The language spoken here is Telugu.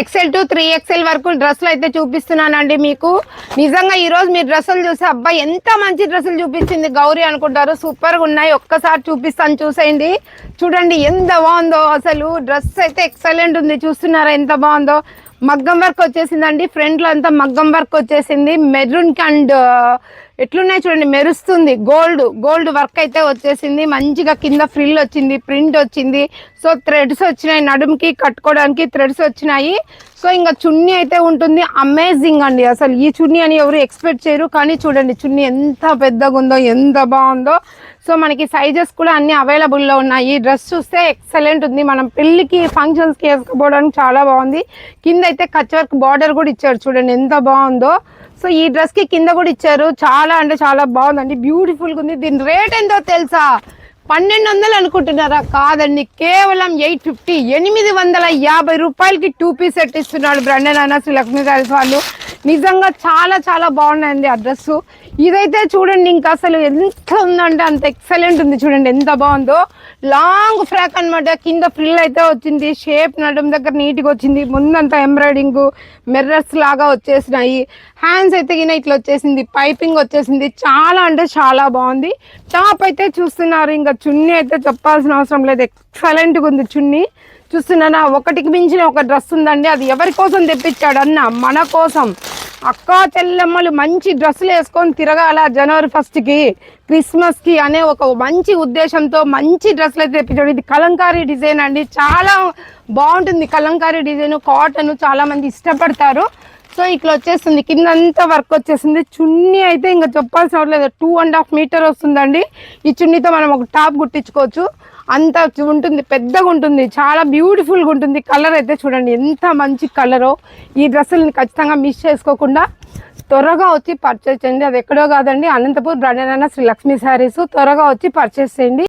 ఎక్సెల్ టు త్రీ ఎక్సెల్ వరకు డ్రెస్సులు అయితే చూపిస్తున్నానండి మీకు. నిజంగా ఈరోజు మీరు డ్రెస్సులు చూసి అబ్బాయి ఎంత మంచి డ్రెస్సులు చూపించింది గౌరీ అనుకుంటారు. సూపర్గా ఉన్నాయి. ఒక్కసారి చూపిస్తాను చూసేయండి. చూడండి ఎంత బాగుందో అసలు. డ్రెస్ అయితే ఎక్సలెంట్ ఉంది. చూస్తున్నారా ఎంత బాగుందో. మగ్గం వర్క్ వచ్చేసిందండి. ఫ్రంట్లో అంతా మగ్గం వర్క్ వచ్చేసింది. మెరూన్ అండ్ ఎట్లున్నాయి చూడండి మెరుస్తుంది. గోల్డ్ గోల్డ్ వర్క్ అయితే వచ్చేసింది. మంచిగా కింద ఫ్రిల్ వచ్చింది ప్రింట్ వచ్చింది. సో థ్రెడ్స్ వచ్చినాయి. నడుముకి కట్టుకోవడానికి థ్రెడ్స్ వచ్చినాయి. సో ఇంకా చున్నీ అయితే ఉంటుంది. అమేజింగ్ అండి. అసలు ఈ చున్నీ అని ఎవరు ఎక్స్పెక్ట్ చేయరు. కానీ చూడండి చున్నీ ఎంత పెద్దగా ఉందో ఎంత బాగుందో. సో మనకి సైజెస్ కూడా అన్ని అవైలబుల్లో ఉన్నాయి. ఈ డ్రెస్ చూస్తే ఎక్సలెంట్ ఉంది. మనం పెళ్ళికి ఫంక్షన్స్కి వేసుకోవడానికి చాలా బాగుంది. కింద అయితే కచ్ వర్క్ బార్డర్ కూడా ఇచ్చారు చూడండి ఎంత బాగుందో. సో ఈ డ్రెస్కి కింద కూడా ఇచ్చారు. చాలా అంటే చాలా బాగుందండి. బ్యూటిఫుల్గా ఉంది. దీని రేట్ ఎంతో తెలుసా? పన్నెండు వందలు అనుకుంటున్నారా? కాదండి. కేవలం ఎయిట్ ఫిఫ్టీ ఎనిమిది వందల యాభై రూపాయలకి టూ పీస్ సెట్ ఇస్తున్నాడు బ్రండన్ అన్న లక్ష్మీ గారి వాళ్ళు నిజంగా చాలా చాలా బాగున్నాయండి ఆ డ్రెస్ ఇదైతే చూడండి ఇంకా అసలు ఎంత ఉందంటే అంత ఎక్సలెంట్ ఉంది చూడండి ఎంత బాగుందో. లాంగ్ ఫ్రాక్ అన్నమాట కింద ఫ్రిల్ అయితే వచ్చింది షేప్ నడుము దగ్గర నీట్గా వచ్చింది ముందంతా ఎంబ్రాయిడింగ్ మిర్రర్స్ లాగా వచ్చేసినాయి. హ్యాండ్స్ అయితే గిన ఇట్లా వచ్చేసింది పైపింగ్ వచ్చేసింది చాలా అంటే చాలా బాగుంది. టాప్ అయితే చూస్తున్నారు ఇంకా చున్నీ అయితే చెప్పాల్సిన అవసరం లేదు ఎక్సలెంట్గా ఉంది చున్నీ. చూస్తున్నానా ఒకటికి మించిన ఒక డ్రెస్ ఉందండి అది ఎవరి కోసం తెప్పించాడు అన్న మన కోసం. అక్క చెల్లెమ్మలు మంచి డ్రెస్సులు వేసుకొని తిరగాల జనవరి ఫస్ట్కి క్రిస్మస్కి అనే ఒక మంచి ఉద్దేశంతో మంచి డ్రెస్సులు అయితే తెప్పించాడు ఇది కలంకారీ డిజైన్ అండి. చాలా బాగుంటుంది కలంకారీ డిజైన్ కాటన్ చాలామంది ఇష్టపడతారు. సో ఇట్లా వచ్చేస్తుంది. కింద అంతా వర్క్ వచ్చేసింది చున్నీ అయితే ఇంకా చెప్పాల్సిన అవసరం టూ అండ్ హాఫ్ మీటర్ వస్తుందండి. ఈ చున్నీతో మనం ఒక టాప్ కుట్టించుకోవచ్చు. అంత ఉంటుంది. పెద్దగా ఉంటుంది. చాలా బ్యూటిఫుల్గా ఉంటుంది. కలర్ అయితే చూడండి. ఎంత మంచి కలరో ఈ డ్రెస్సులని ఖచ్చితంగా మిస్ చేసుకోకుండా త్వరగా వచ్చి పర్చేస్ చేయండి. అది ఎక్కడో కాదండి. అనంతపూర్ బ్రాండెన్ శ్రీ లక్ష్మీ శారీస్. త్వరగా వచ్చి పర్చేస్ చేయండి.